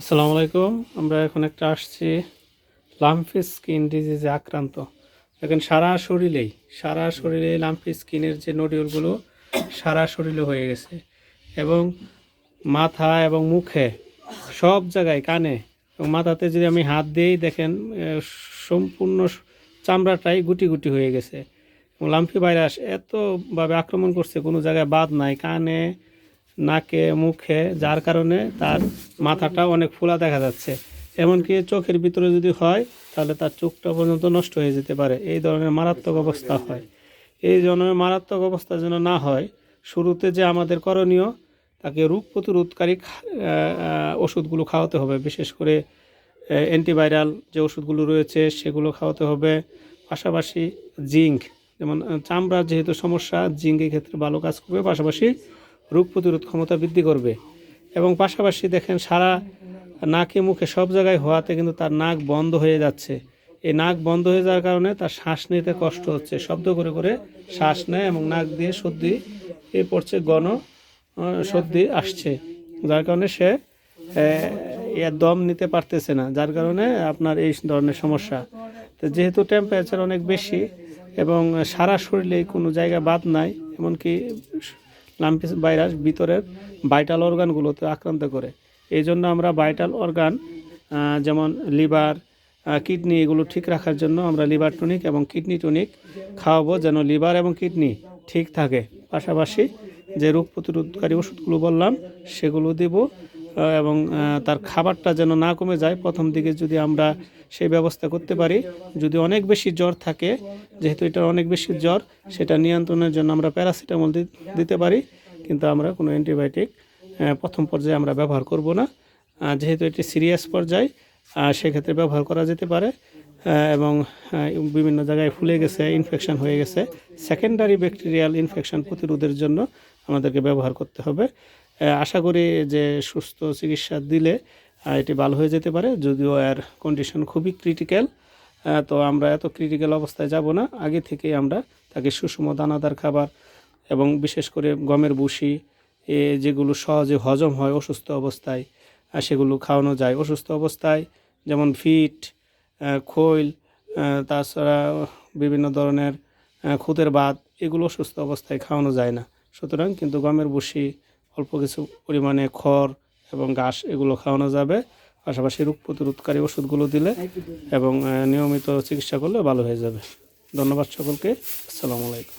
আসসালামু আলাইকুম আমরা এখন একটা আসছি লাম্পি স্কিন ডিজিজে আক্রান্ত। এখন সারা শরীরেই, সারা শরীরে লাম্পি স্কিনের যে নডিউলগুলো সারা শরীরে হয়ে গেছে। এবং মাথা এবং মুখে, সব জায়গায়, কানে এবং মাথাতে যদি আমি হাত দিই দেখেন সম্পূর্ণ চামড়াটাই গুটি গুটি হয়ে গেছে। লাম্পি ভাইরাস এতভাবে আক্রমণ করছে, কোনো জায়গায় বাদ নাই, কানে, নাকে, মুখে, যার কারণে তার মাথাটা অনেক ফোলা দেখা যাচ্ছে। এমনকি চোখের ভিতরে যদি হয়, তাহলে তার চোখটা পর্যন্ত নষ্ট হয়ে যেতে পারে। এই ধরনের মারাত্মক অবস্থা হয়। এই ধরনের মারাত্মক অবস্থা যেন না হয়, শুরুতে যে আমাদের করণীয়, তাকে রোগ প্রতিরোধকারী ওষুধগুলো খাওয়াতে হবে। বিশেষ করে অ্যান্টিভাইরাল যে ওষুধগুলো রয়েছে, সেগুলো খাওয়াতে হবে। পাশাপাশি জিঙ্ক। যেমন আহ, চামড়ার যেহেতু সমস্যা জিঙ্কের ক্ষেত্রে ভালো কাজ করবে পাশাপাশি রোগ প্রতিরোধ ক্ষমতা বৃদ্ধি করবে। এবং পাশাপাশি দেখেন সারা নাকে মুখে সব জায়গায় হওয়াতে কিন্তু তার নাক বন্ধ হয়ে যাচ্ছে। এই নাক বন্ধ হয়ে যাওয়ার কারণে তার শ্বাস নিতে কষ্ট হচ্ছে। শব্দ করে করে শ্বাস নেয় এবং নাক দিয়ে সর্দি এ পড়ছে গণ সর্দি আসছে। যার কারণে সে দম নিতে পারতেছে না। যার কারণে আপনার এই ধরনের সমস্যা। তো যেহেতু টেম্পারেচার অনেক বেশি এবং সারা শরীরে কোনো জায়গা বাদ নাই, এমনকি লাম্পি ভাইরাস ভিতরের ভাইটাল অর্গানগুলোতে আক্রান্ত করে। এই জন্য আমরা ভাইটাল অর্গান যেমন লিভার কিডনি এগুলো ঠিক রাখার জন্য আমরা লিভার টনিক এবং কিডনি টনিক খাওয়াবো যেন লিভার এবং কিডনি ঠিক থাকে। পাশাপাশি যে রোগ প্রতিরোধকারী ওষুধগুলো বললাম, সেগুলো দেব। এবং তার খাবারটা যেন না কমে যায়, প্রথম দিকে যদি আমরা সেই ব্যবস্থা করতে পারি, যদি অনেক বেশি জ্বর থাকে, যেহেতু এটা অনেক বেশি জ্বর, সেটা নিয়ন্ত্রণের জন্য আমরা প্যারাসিটামল দিতে পারি, কিন্তু আমরা কোনো অ্যান্টিবায়োটিক প্রথম পর্যায়ে আমরা ব্যবহার করব না। যেহেতু এটি সিরিয়াস পর্যায় সেক্ষেত্রে ব্যবহার করা যেতে পারে এবং বিভিন্ন জায়গায় ফুলে গেছে ইনফেকশন হয়ে গেছে। সেকেন্ডারি ব্যাকটেরিয়াল ইনফেকশন প্রতিরোধের জন্য আমাদেরকে ব্যবহার করতে হবে। আশা করি যে সুস্থ চিকিৎসা দিলে এটি ভালো হয়ে যেতে পারে। যদিও এর কন্ডিশন খুবই ক্রিটিক্যাল তো আমরা এত ক্রিটিক্যাল অবস্থায় যাব না। আগে থেকেই আমরা তাকে সুষম দানাদার খাবার এবং বিশেষ করে গমের এ, যেগুলো সহজে হজম হয় অসুস্থ অবস্থায় সেগুলো খাওয়ানো যায় অসুস্থ অবস্থায়। যেমন ফিট খৈল তাছাড়া বিভিন্ন ধরনের খুদের ভাত, এগুলো অসুস্থ অবস্থায় খাওয়ানো যায় না। সুতরাং কিন্তু গমের ভুসি অল্প কিছু পরিমাণে খড় এবং ঘাস এগুলো খাওয়ানো যাবে। পাশাপাশি রোগ প্রতিরোধকারী ওষুধগুলো দিলে এবং নিয়মিত চিকিৎসা করলে ভালো হয়ে যাবে। ধন্যবাদ সকলকে। আসসালামু আলাইকুম।